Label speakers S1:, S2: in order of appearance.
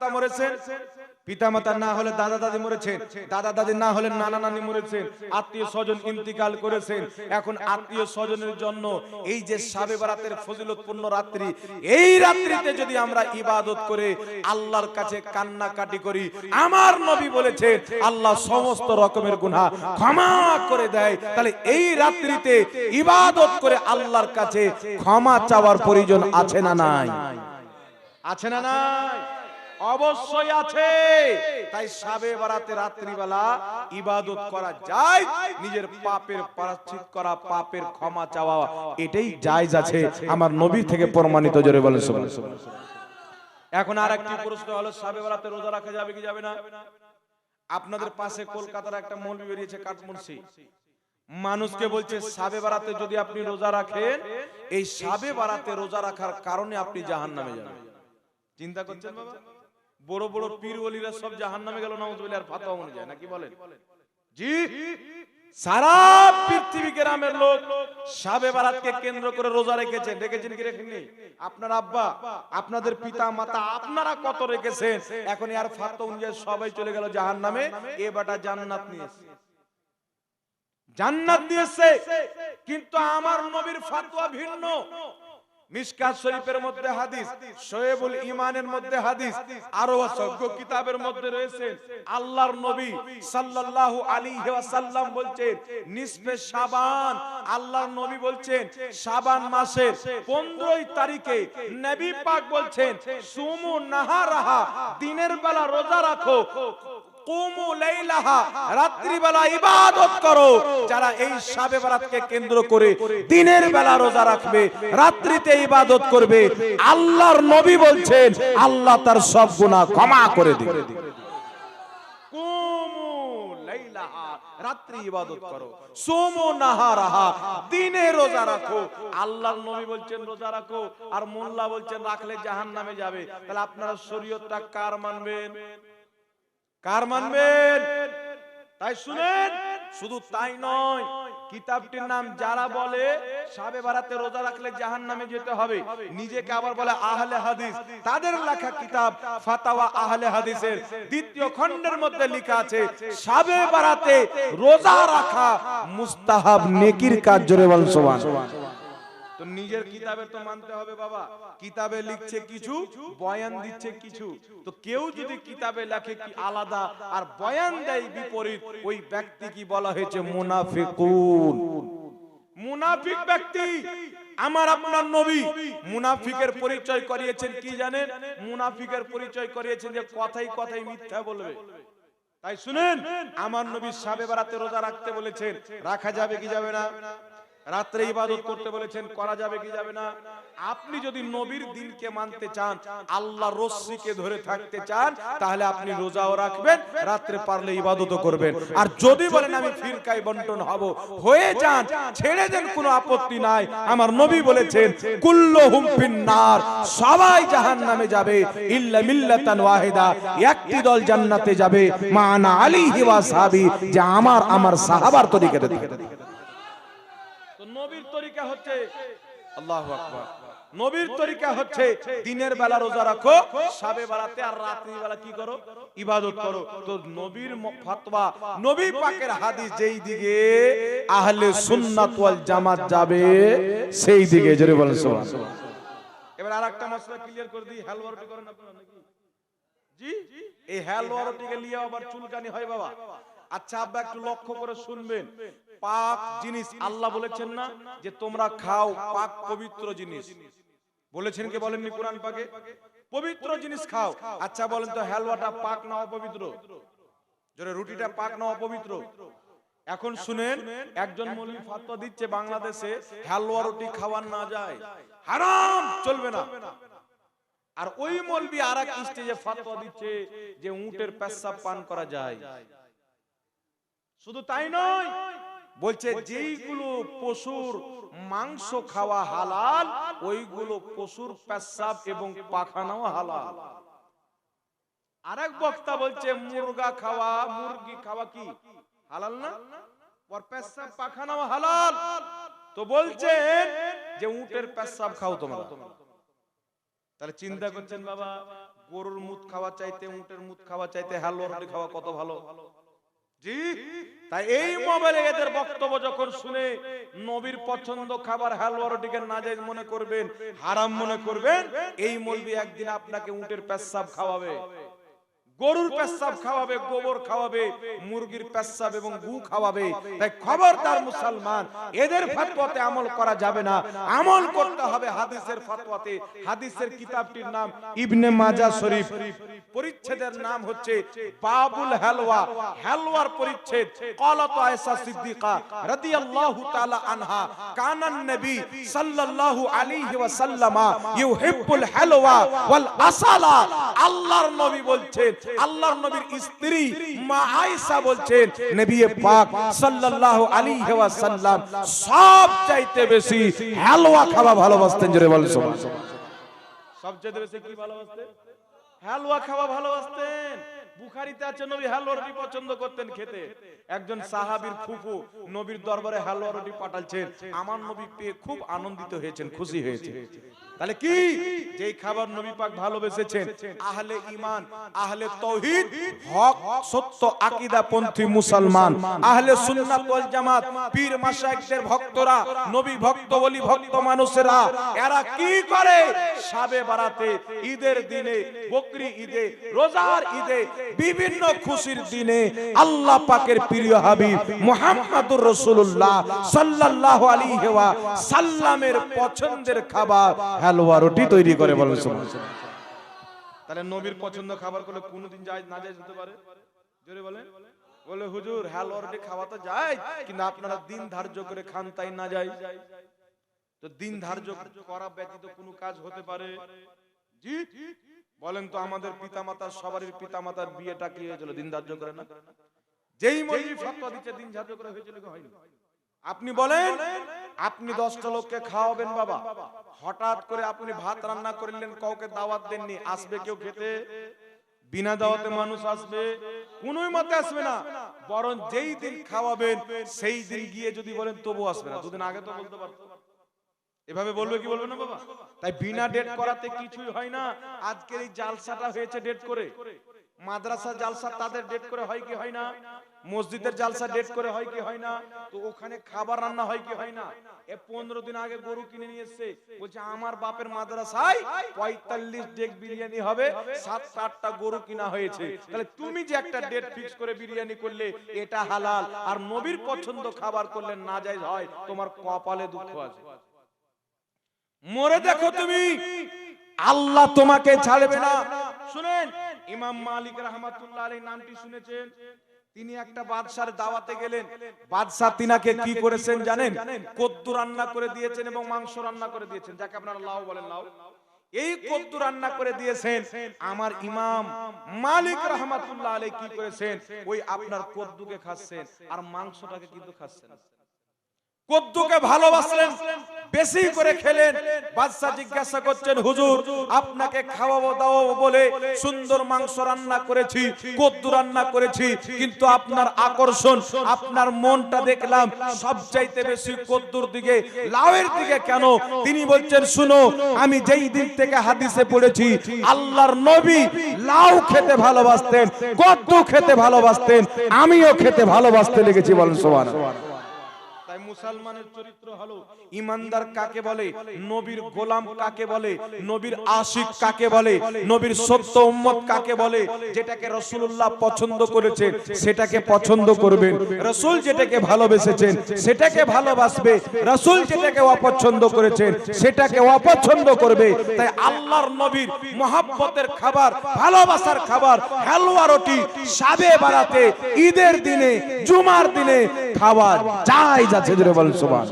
S1: পিতা মরেছেন। পিতা মাতা না হলে দাদা দাদি মরেছেন। দাদা দাদি না হলে নানা নানি মরেছেন। আত্মীয় স্বজন ইন্তিকাল করেছেন। এখন আত্মীয় স্বজনের জন্য এই যে সাবে বারাতের ফজিলতপূর্ণ রাত্রি, এই রাত্রিতে যদি আমরা ইবাদত করে আল্লাহর কাছে কান্নাকাটি করি, আমার নবী বলেছে আল্লাহ সমস্ত রকমের গুনাহ ক্ষমা করে দেয়। তাহলে এই রাত্রিতে ইবাদত করে আল্লাহর কাছে ক্ষমা চাওয়ার প্রয়োজন আছে না নাই? আছে না নাই? অবশ্যই আছে। তাই সাবে বারাতে রাত্রিবেলা ইবাদত করা যায়। নিজের পাপের প্রায়শ্চিত করা, পাপের ক্ষমা চাওয়া, এটাই জায়জ আছে। আমার নবী থেকে প্রমাণিত, জোরে বলেন এখন আর একটি প্রশ্ন হলো, সাবে বারাতে রোজা রাখা যাবে কি যাবে না? আপনাদের পাশে কলকাতার একটা মৌলবি বেরিয়েছে, কাঠমুন্সি। মানুষকে বলছে, সাবে বারাতে যদি আপনি রোজা রাখেন, এই সাবে বারাতে রোজা রাখার কারণে আপনি জাহান্নামে যাবেন। চিন্তা করছেন বাবা? বড় বড় পীর ওলিরা সব জাহান্নামে গেল নাউজুবিল্লাহ আর ফাতোয়া অনুযায়ী নাকি বলেন? জি, সারা পৃথিবী গ্রামের লোক সাবে বারাতকে কেন্দ্র করে রোজা রেখেছেন। রেখেছেন কি রেখেননি? আপনার আব্বা, আপনাদের পিতা মাতা আপনারা কত রেখেছেন? এখন আর ফাতোয়া অনুযায়ী সবাই চলে গেল জাহান্নামে, এ বাটা জান্নাত নিয়েছে। জান্নাত দিয়েছে, কিন্তু আমার নবীর ফাতোয়া ভিন্ন। মিশকাত শরীফের মধ্যে হাদিস ইমানের মধ্যে হাদিস, আরও কিতাবের মধ্যে রয়েছে। আল্লাহর নবী সাল্লাল্লাহু আলাইহি ওয়াসাল্লাম বলছেন, নিসফে শাবান। আল্লাহর নবী বলছেন, শাবান মাসের 15 তারিখে নবী পাক বলছেন, সুমু নাহারাহা, দিনের বেলা রোজা রাখো। রাত্রিবেলা ইবাদত করো। যারা এই বারাতকে কেন্দ্র করে দিনের বেলা রোজা রাখবে, রাত্রিতে ইবাদত করবে, আল্লাহর নবী বলছেন, আল্লাহ তার সব গুনাহ ক্ষমা করে দিবে। রাত্রি ইবাদত করো। সোমো নাহারাহা, দিনে রোজা রাখো। আল্লাহর নবী বলছেন, রোজা রাখো। আর মোল্লা বলছেন, রাখলে জাহান্নামে যাবে। তাহলে আপনারা শরীয়তটা কার মানবেন? কার মানবেন? তাই শুনেন শুধু তাই নয় কিতাবটির নাম যারা বলে সাবে বারাতে রোজা রাখলে জাহান নামে যেতে হবে। নিজেকে আবার বলে আহলে হাদিস। তাদের লেখা কিতাব ফাতাওয়া আহলে হাদিসের। দ্বিতীয় খণ্ডের মধ্যে লেখা আছে সাবে বারাতে রোজা রাখা মুস্তাহাব নেকির কাজ জোরে বল সুবহান তো নিজের কিতাবের তো মানতে হবে বাবা। কিতাবে লিখছে কিছু, বয়ান দিচ্ছে কিছু। তো কেউ যদি কিতাবে লেখে কি আলাদা আর বয়ান দেয় বিপরীত, ওই ব্যক্তি কি বলা হয়েছে মুনাফিকুন? মুনাফিক ব্যক্তি। আমার আপনার নবী মুনাফিকের পরিচয় করিয়েছেন কি জানেন? মুনাফিকের পরিচয় করিয়েছেন যে কথাই কথাই মিথ্যা বলবে। তাই শুনেন, আমার নবী সাবে বারাতে রোজা রাখতে বলেছেন, রাখা যাবে কি যাবে না? রাত্রে ইবাদত করতে বলেছেন, করা যাবে কি যাবে না? আপনি যদি নবীর দিনকে মানতে চান, আল্লাহ রশ্মিকে ধরে থাকতে চান, তাহলে আপনি রোজাও রাখবেন, রাত্রে পারলে ইবাদতও করবেন। আর যদি বলেন আমি ফিরকায় বন্টন হব, হয়ে যান, ছেড়ে দেন, কোনো আপত্তি নাই। আমার নবী বলেছেন, কুল্লুহুম ফিন্নার, সবাই জাহান্নামে যাবে, ইল্লা মিল্লাতান ওয়াহিদা, একটি দল জান্নাতে যাবে, মানা আলিহি ওয়া সাহাবী, যে আমার আমার সাহাবার তরিকাতে থাকে। তরিকা হচ্ছে আল্লাহু আকবার। নবীর তরিকা হচ্ছে দিনের বেলা রোজা রাখো সাবে বেলাতে আর রাত্রি বেলা কি করো? ইবাদত করো? তো নবীর ফতোয়া নবী পাকের হাদিস যেই দিকে আহলে সুন্নাত ওয়াল জামাত যাবে সেই দিকে জোরে বলেন সুবহানাল্লাহ। এবার আরেকটা মশলা ক্লিয়ার করে দিই হালুয়া রুটি করেন আপনারা নাকি? জি? এই হালুয়া রুটিকে নিয়ে আবার চুলকানি হয় বাবা। আচ্ছা আব্বা একটু লক্ষ্য করে শুনবেন। পাক জিনিস আল্লাহ বলেছেন না যে তোমরা খাও পাক পবিত্র জিনিস। বলেছেন কি বলেননি কোরআন পাকে? পবিত্র জিনিস খাও। আচ্ছা বলেন তো হালুয়াটা পাক না অপবিত্র? জোরে রুটিটা পাক না অপবিত্র? এখন শুনেন একজন মৌলবি ফাতোয়া দিচ্ছে বাংলাদেশে হালুয়া রুটি খাওয়ার না যায়। হারাম! চলবে না। আর ওই মলবি আর এক স্টেজে ফাতোয়া দিচ্ছে যে উটের পেশাব পান করা যায়। শুধু তাই নয়, বলছে যেইগুলো পশুর মাংস খাওয়া হালাল, ওইগুলো পশুর পেশাব এবং পাখানাও হালাল। আরেক বক্তা বলছে, মুরগা খাওয়া, মুরগি খাওয়া কি হালাল না? ওর পেশাব, পাখানাও হালাল। তো বলছেন যে উটের পেশাব খাও তোমরা। তাহলে চিন্তা করছেন বাবা, গরুর মুখ খাওয়া চাইতে, উটের মুখ খাওয়া চাইতে হালুয়া রুটি খাওয়া কত ভালো? জি? তাই এই মোবাইলে এদের বক্তব্য যখন শুনে নবীর পছন্দ খাবার হালুয়া রুটিকে নাজাইজ মনে করবেন হারাম মনে করবেন এই মলবি একদিন আপনাকে উটের পেশাব খাওয়াবে। গরুর পেশাব খাওয়াবে গোবর খাওয়াবে মুরগির পেশাব এবং গু খাওয়াবে। তাই খবরদার মুসলমান এদের ফতোয়াতে আমল করা যাবে না। আমল করতে হবে হাদিসের ফতোয়াতে। হাদিসের কিতাবটির নাম ইবনে মাজা শরীফ। পরিচ্ছেদের নাম হচ্ছে বাবুল হালওয়া। হালওয়ার পরিচ্ছেদ। ক্বালাত আয়েশা সিদ্দিকা রাদিয়াল্লাহু তাআলা আনহা। কানান নবী সাল্লাল্লাহু আলাইহি ওয়াসাল্লামা ইউহিব্বুল হালওয়া ওয়াল আসালা। আল্লাহর নবী বলছেন আল্লাহর নবীর স্ত্রী মা আয়েশা বলছেন নবী পাক সাল্লাল্লাহু আলাইহি ওয়াসাল্লাম সব চাইতে বেশি হালওয়া খাওয়া ভালোবাসতেন জোরে বলেন সুবহানাল্লাহ সবচেয়ে বেশি কি ভালোবাসতেন? হালুয়া খাওয়া ভালোবাসতেন। বুখারিতে আছে নবী হালুয়া রুটি পছন্দ করতেন খেতে। একজন সাহাবীর ফুফু নবীর দরবারে হালুয়া রুটি পাঠালছেন। আমার নবী পেয়ে খুব আনন্দিত হয়েছেন খুশি হয়েছে তাহলে কি? যেই খাবার নবী পাক ভালোবেসেছেন, আহলে ঈমান, আহলে তাওহীদ হক, সত্য, আকীদা পন্থী মুসলমান, আহলে সুন্নাত ওয়াল জামাত, পীর মাশায়েখদের ভক্তরা, নবী ভক্ত বলি ভক্ত মানুষেরা, এরা কি করে? শাবে বারাতে, ঈদের দিনে, বকরি ঈদে, রোজার ঈদে, বিভিন্ন খুশির দিনে আল্লাহ পাকের প্রিয় হাবিব মুহাম্মাদুর রাসূলুল্লাহ সাল্লাল্লাহু আলাইহি ওয়া সাল্লামের পছন্দের খাবার হালুয়া রুটি তৈরি করে বলেন তাহলে নবীর পছন্দ খাবার করলে কোনোদিন যায় না যায় যেতে পারে? জোরে বলেন। বলে হুজুর হালুয়া রুটি খাওয়া তো যায় কিন্তু আপনারা দিন ধার্য করে খান তাই না যায়? তো দিন ধার্য করা ব্যতীত কোনো কাজ হতে পারে? জি। বলেন তো আমাদের পিতামাতার সবারই পিতামাতার বিয়েটা কি হয়েছিল? দিন ধার্য করে না? যেই মৌলবি ফতোয়া দিচ্ছে দিন ধার্য করে হয়েছিল কি হয়নি? আপনি বলেন আপনি দশটা লোককে খাওয়াবেন বাবা। হঠাৎ করে আপনি ভাত রান্না করলেন কাউকে দাওয়াত দেননি আসবে কেউ খেতে বিনা দাওয়াতে মানুষ আসবে কোনোই মতে আসবে না। বরং যেই দিন খাওয়াবেন সেই দিন গিয়ে যদি বলেন তবু আসবে না। দুদিন আগে তো বলতে পারতো। এভাবে বলবে কি বলবে না বাবা? তাই বিনা ডেট করাতে কিছুই হয় না। আজকের এই জালসাটা হয়েছে ডেট করে। মাদ্রাসা জালসা তাদের ডেট করে হয় কি হয় না? মসজিদের জালসা ডেট করে হয় কি হয় না? তো ওখানে খাবার রান্না হয় কি হয় না? এ পনেরো দিন আগে গরু কিনে নিয়ে এসছে। বলছে, আমার বাপের মাদ্রাসায় পঁয়তাল্লিশ ডেক বিরিয়ানি হবে সাত আটটা গরু কিনা হয়েছে। তাহলে তুমি যে একটা ডেট ফিক্স করে বিরিয়ানি করলে, এটা হালাল। আর নবীর পছন্দ খাবার করলে না যায় হয়। তোমার কপালে দুঃখ আছে। মরে দেখো তুমি। আল্লাহ তোমাকে ছাড়বে না। শুনেন, ইমাম মালিক রহমাতুল্লাহ আলাইহি নামটি শুনেছেন। তিনি একটা বাদশার দাওয়াতে গেলেন। বাদশাহ তিনাকে কি করেছেন জানেন? কদ্দু রান্না করে দিয়েছেন এবং মাংস রান্না করে দিয়েছেন। যাকে আপনারা লাউ বলেন, লাউ। এই কদ্দু রান্না করে দিয়েছেন। আমার ইমাম মালিক রহমাতুল্লাহ আলাইহি কি করেছেন? ওই আপনার কদ্দুকে খাচ্ছেন আর মাংসটাকে কিন্তু খাচ্ছেন। কদ্দুকে ভালোবাসলেন, বেশি করে খেলেন। বাদশা জিজ্ঞাসা করছেন, হুজুর, আপনাকে খাওয়াবো দাও বলে সুন্দর মাংস রান্না করেছি, কদ্দু রান্না করেছি, কিন্তু আপনার আকর্ষণ, আপনার মনটা দেখলাম সবচাইতে বেশি কদ্দুর দিকে, লাউয়ের দিকে কেন? তিনি বলছেন, শুনো, আমি যেই দিন থেকে হাদিসে পড়েছি, আল্লাহর নবী লাউ খেতে ভালোবাসতেন, কদ্দু খেতে ভালোবাসতেন, আমিও খেতে ভালোবাসতে লেগেছি বলেন তাই মুসলমানের চরিত্র হলো, ইমানদার কাকে বলে, নবীর গোলাম কাকে বলে, নবীর আশিক কাকে বলে, নবীর সত্য উম্মত কাকে বলে, যেটাকে রাসূলুল্লাহ পছন্দ করেছেন, সেটাকে পছন্দ করবেন। রাসূল যেটাকে ভালোবেসেছেন, সেটাকে ভালোবাসবে। রাসূল যেটাকে অপছন্দ করেছেন, সেটাকে অপছন্দ করবে। তাই আল্লাহর নবীর মহাব্বতের খাবার, ভালোবাসার খাবার, হালুয়া রুটি, সাবে বারাতে, ঈদের দিনে, জুমার দিনে খাবার যাই যাচ্ছে জুড়ে বলেন সুবহান